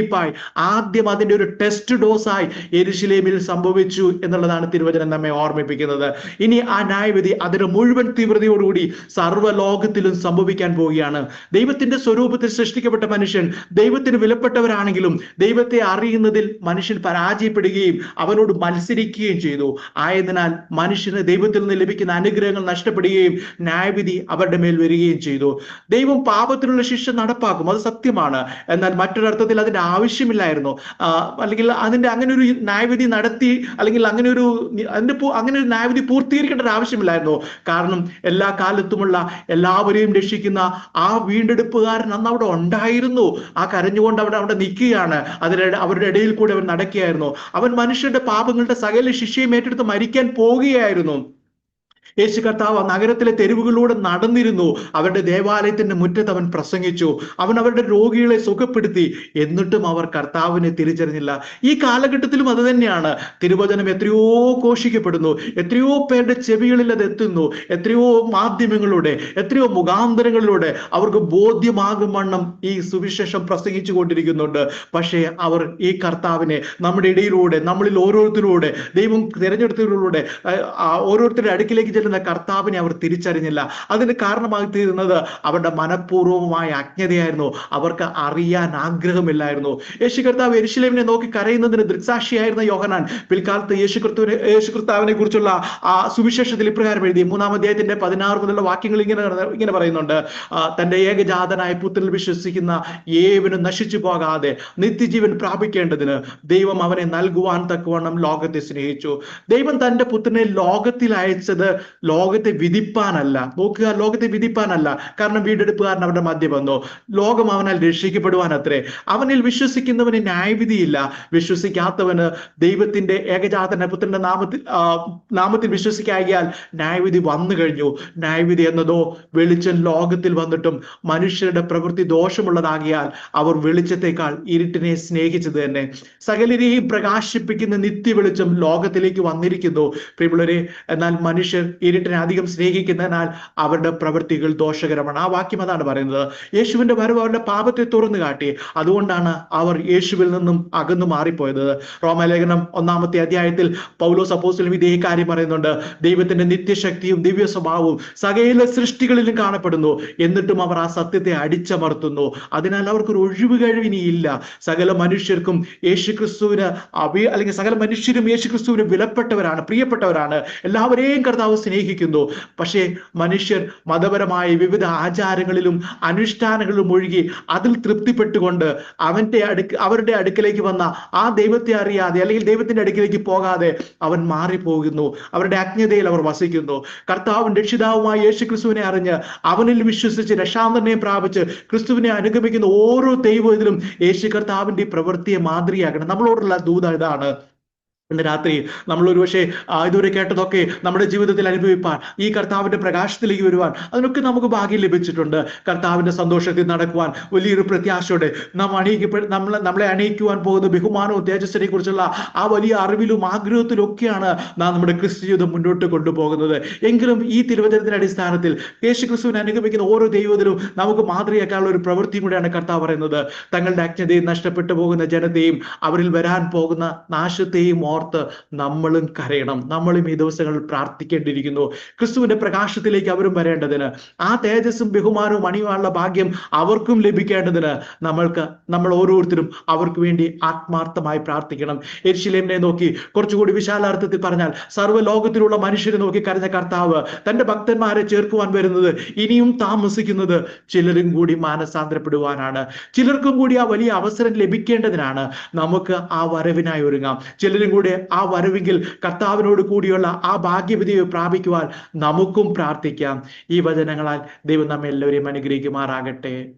മുന്നറിയിപ്പായി ആദ്യം അതിന്റെ ഒരു ടെസ്റ്റ് ഡോസായി എരിശിലേമിൽ സംഭവിച്ചു എന്നുള്ളതാണ് തിരുവചനം നമ്മെ ഓർമ്മിപ്പിക്കുന്നത്. ഇനി ആ ന്യായവിധി അതിന് മുഴുവൻ തീവ്രതയോടുകൂടി സർവലോകത്തിലും സംഭവിക്കാൻ പോവുകയാണ്. ദൈവത്തിന്റെ സ്വരൂപത്തിൽ സൃഷ്ടിക്കപ്പെട്ട മനുഷ്യൻ ദൈവത്തിന് വിലപ്പെട്ടവരാണെങ്കിലും ദൈവത്തെ അറിയുന്നതിൽ മനുഷ്യൻ പരാജയപ്പെടുകയും അവനോട് മത്സരിക്കുകയും ചെയ്തു. ആയതിനാൽ മനുഷ്യന് ദൈവത്തിൽ നിന്ന് ലഭിക്കുന്ന അനുഗ്രഹങ്ങൾ നഷ്ടപ്പെടുകയും ന്യായവിധി അവരുടെ മേൽ വരികയും ചെയ്തു. ദൈവം പാപത്തിനുള്ള ശിക്ഷ നടപ്പാക്കും. അത് സത്യമാണ്. എന്നാൽ മറ്റൊരർത്ഥത്തിൽ അതിന്റെ ആവശ്യമില്ലായിരുന്നു. അല്ലെങ്കിൽ അതിന്റെ അങ്ങനെ ഒരു ന്യായവിധി നടത്തി അല്ലെങ്കിൽ അങ്ങനെ ഒരു അതിന്റെ അങ്ങനെ ഒരു ന്യായവിധി പൂർത്തീകരിക്കേണ്ട ഒരു ആവശ്യമില്ലായിരുന്നു. കാരണം എല്ലാ കാലത്തുമുള്ള എല്ലാവരെയും രക്ഷിക്കുന്ന ആ വീണ്ടെടുപ്പുകാരൻ അന്ന് അവിടെ ഉണ്ടായിരുന്നു. ആ കരഞ്ഞുകൊണ്ട് അവിടെ അവിടെ നിൽക്കുകയാണ്. അതിന്റെ അവരുടെ ഇടയിൽ കൂടി അവൻ നടക്കുകയായിരുന്നു. അവൻ മനുഷ്യരുടെ പാപങ്ങളുടെ സകല ശിക്ഷയും ഏറ്റെടുത്ത് മരിക്കാൻ പോവുകയായിരുന്നു. യേശു കർത്താവ് നഗരത്തിലെ തെരുവുകളിലൂടെ നടന്നിരുന്നു. അവരുടെ ദേവാലയത്തിന്റെ മുറ്റത്ത് അവൻ പ്രസംഗിച്ചു. അവൻ അവരുടെ രോഗികളെ സുഖപ്പെടുത്തി. എന്നിട്ടും അവർ കർത്താവിനെ തിരിച്ചറിഞ്ഞില്ല. ഈ കാലഘട്ടത്തിലും അത് തന്നെയാണ്. തിരുവചനം എത്രയോ ഘോഷിക്കപ്പെടുന്നു. എത്രയോ പേരുടെ ചെവികളിൽ അത് എത്തുന്നു. എത്രയോ മാധ്യമങ്ങളിലൂടെ എത്രയോ മുഖാന്തരങ്ങളിലൂടെ അവർക്ക് ബോധ്യമാകും വണ്ണം ഈ സുവിശേഷം പ്രസംഗിച്ചു കൊണ്ടിരിക്കുന്നുണ്ട്. പക്ഷേ അവർ ഈ കർത്താവിനെ നമ്മുടെ ഇടയിലൂടെ നമ്മളിൽ ഓരോരുത്തരിലൂടെ ദൈവം തിരഞ്ഞെടുത്തതിലൂടെ ഓരോരുത്തരുടെ അടുക്കിലേക്ക് ചെല്ലുന്ന കർത്താവിനെ അവർ തിരിച്ചറിഞ്ഞില്ല. അതിന് കാരണമായി തീരുന്നത് അവരുടെ മനഃപൂർവമായ അജ്ഞതയായിരുന്നു. അവർക്ക് അറിയാൻ ആഗ്രഹമില്ലായിരുന്നു. യേശു കർത്താവ് എരിശിലേമിനെ നോക്കി കരയുന്നതിന് ദൃക്സാക്ഷിയായിരുന്ന യോഹനാൻ പിൽക്കാലത്ത് യേശു ക്രിസ്തുവിനെ യേശു കർത്താവിനെ കുറിച്ചുള്ള ആ സുവിശേഷത്തിൽ ഇപ്രകാരം എഴുതി. മൂന്നാം അധ്യായത്തിന്റെ പതിനാറ് മുതലുള്ള വാക്യങ്ങൾ ഇങ്ങനെ ഇങ്ങനെ പറയുന്നുണ്ട്. തന്റെ ഏകജാതനായ പുത്രനിൽ വിശ്വസിക്കുന്ന ഏവനും നശിച്ചു പോകാതെ നിത്യജീവൻ പ്രാപിക്കേണ്ടതിന് ദൈവം അവനെ നൽകുവാൻ തക്കവണ്ണം ലോകത്തെ സ്നേഹിച്ചു. ദൈവം തന്റെ പുത്രനെ ലോകത്തിൽ അയച്ചത് ലോകത്തെ വിധിപ്പാനല്ല. നോക്കുക ലോകത്തെ വിധിപ്പാനല്ല. കാരണം വീണ്ടെടുപ്പുകാരൻ അവരുടെ മധ്യ വന്നു. ലോകം അവനാൽ രക്ഷിക്കപ്പെടുവാൻ അത്രേ അവനിൽ വിശ്വസിക്കുന്നവന് ന്യായവിധിയില്ല. വിശ്വസിക്കാത്തവന് ദൈവത്തിന്റെ ഏകജാതന പുത്രന്റെ നാമത്തിൽ നാമത്തിൽ വിശ്വസിക്കാകിയാൽ ന്യായവിധി വന്നു കഴിഞ്ഞു. ന്യായവിധി എന്നതോ വെളിച്ചം ലോകത്തിൽ വന്നിട്ടും മനുഷ്യരുടെ പ്രവൃത്തി ദോഷമുള്ളതാകിയാൽ അവർ വെളിച്ചത്തെക്കാൾ ഇരുട്ടിനെ സ്നേഹിച്ചത് തന്നെ. സകലരെയും പ്രകാശിപ്പിക്കുന്ന നിത്യ വെളിച്ചം ലോകത്തിലേക്ക് വന്നിരിക്കുന്നു. പ്രിയമുള്ളവരെ എന്നാൽ മനുഷ്യർ ഇരുട്ടിനെ അധികം സ്നേഹിക്കുന്നതിനാൽ അവരുടെ പ്രവൃത്തികൾ ദോഷകരമാണ്. ആ വാക്യം അതാണ് പറയുന്നത്. യേശുവിന്റെ വരവ് അവരുടെ പാപത്തെ തുറന്നു കാട്ടി. അതുകൊണ്ടാണ് അവർ യേശുവിൽ നിന്നും അകന്നു മാറിപ്പോയത്. റോമലേഖനം ഒന്നാമത്തെ അധ്യായത്തിൽ പൗലോ സപ്പോസിലും ഇതേ കാര്യം പറയുന്നുണ്ട്. ദൈവത്തിന്റെ നിത്യശക്തിയും ദിവ്യ സ്വഭാവവും സകല സൃഷ്ടികളിലും കാണപ്പെടുന്നു. എന്നിട്ടും അവർ ആ സത്യത്തെ അടിച്ചമർത്തുന്നു. അതിനാൽ അവർക്ക് ഒരു ഒഴിവ് കഴിവിനിയില്ല. സകല മനുഷ്യർക്കും യേശുക്രിസ്തുവിന് അഭി അല്ലെങ്കിൽ സകല മനുഷ്യരും യേശുക്രിസ്തുവിന് വിലപ്പെട്ടവരാണ് പ്രിയപ്പെട്ടവരാണ്. എല്ലാവരെയും കർത്താവ് സ്നേഹിക്കുന്നു. പക്ഷേ മനുഷ്യർ മതപരമായ വിവിധ ആചാരങ്ങളിലും അനുഷ്ഠാനങ്ങളിലും ഒഴുകി അതിൽ തൃപ്തിപ്പെട്ടുകൊണ്ട് അവന്റെ അടുക്ക് അവരുടെ അടുക്കലേക്ക് വന്ന ആ ദൈവത്തെ അറിയാതെ അല്ലെങ്കിൽ ദൈവത്തിന്റെ അടുക്കിലേക്ക് പോകാതെ അവൻ മാറിപ്പോകുന്നു. അവരുടെ അജ്ഞതയിൽ അവർ വസിക്കുന്നു. കർത്താവും രക്ഷിതാവുമായ യേശു ക്രിസ്തുവിനെ അറിഞ്ഞ് അവനിൽ വിശ്വസിച്ച് രക്ഷാന്തരനെ പ്രാപിച്ച് ക്രിസ്തുവിനെ അനുഗമിക്കുന്ന ഓരോ ദൈവം ഇതിലും യേശു കർത്താവിന്റെ പ്രവൃത്തിയെ മാതൃകയാക്കണം നമ്മളോടുള്ള ദൂത ഇതാണ്. ഇന്ന് രാത്രി നമ്മൾ ഒരുപക്ഷെ ഇതുവരെ കേട്ടതൊക്കെ നമ്മുടെ ജീവിതത്തിൽ അനുഭവിപ്പാൻ ഈ കർത്താവിന്റെ പ്രകാശത്തിലേക്ക് വരുവാൻ അതിനൊക്കെ നമുക്ക് ഭാഗ്യം ലഭിച്ചിട്ടുണ്ട്. കർത്താവിന്റെ സന്തോഷത്തിൽ നടക്കുവാൻ വലിയൊരു പ്രത്യാശയോടെ നാം അണിയിക്കപ്പെ നമ്മളെ നമ്മളെ അണിയിക്കുവാൻ പോകുന്ന ബഹുമാനവും തേജസ്സിനെ കുറിച്ചുള്ള ആ വലിയ അറിവിലും ആഗ്രഹത്തിലും ഒക്കെയാണ് നാം നമ്മുടെ ക്രിസ്തു ജീവിതം മുന്നോട്ട് കൊണ്ടുപോകുന്നത്. എങ്കിലും ഈ തിരുവചനത്തിന്റെ അടിസ്ഥാനത്തിൽ യേശു ക്രിസ്തുവിനെ അനുഗമിക്കുന്ന ഓരോ ദൈവത്തിലും നമുക്ക് മാതൃകയാക്കാനുള്ള ഒരു പ്രവൃത്തിയും കൂടെയാണ് കർത്താവ് പറയുന്നത്. തങ്ങളുടെ അജ്ഞതയും നഷ്ടപ്പെട്ടു പോകുന്ന ജനതയും അവരിൽ വരാൻ പോകുന്ന നാശത്തെയും ഓർത്ത് നമ്മളും കരയണം. നമ്മളും ഈ ദിവസങ്ങളിൽ പ്രാർത്ഥിക്കേണ്ടിയിരിക്കുന്നു. ക്രിസ്തുവിന്റെ പ്രകാശത്തിലേക്ക് അവരും വരേണ്ടതിന് ആ തേജസ്സും ബഹുമാനവും അണിയുവാനുള്ള ഭാഗ്യം അവർക്കും ലഭിക്കേണ്ടതിന് നമ്മൾക്ക് നമ്മൾ ഓരോരുത്തരും അവർക്ക് വേണ്ടി ആത്മാർത്ഥമായി പ്രാർത്ഥിക്കണം. എരിശിലേമിനെ നോക്കി കുറച്ചുകൂടി വിശാലാർത്ഥത്തിൽ പറഞ്ഞാൽ സർവ ലോകത്തിലുള്ള മനുഷ്യരെ നോക്കി കരഞ്ഞ കർത്താവ് തന്റെ ഭക്തന്മാരെ ചേർക്കുവാൻ വരുന്നത് ഇനിയും താമസിക്കുന്നത് ചിലരും കൂടി മാനസാന്തരപ്പെടുവാനാണ്. ചിലർക്കും കൂടി ആ വലിയ അവസരം ലഭിക്കേണ്ടതിനാണ് നമുക്ക് ആ വരവിനായി ഒരുങ്ങാം. ചിലരും കൂടി ആ വരവെങ്കിൽ കർത്താവിനോട് കൂടിയുള്ള ആ ഭാഗ്യവിധിയെ പ്രാപിക്കുവാൻ നമുക്കും പ്രാർത്ഥിക്കാം. ഈ വചനങ്ങളാൽ ദൈവം നമ്മെ എല്ലാവരെയും അനുഗ്രഹിക്കുമാറാകട്ടെ.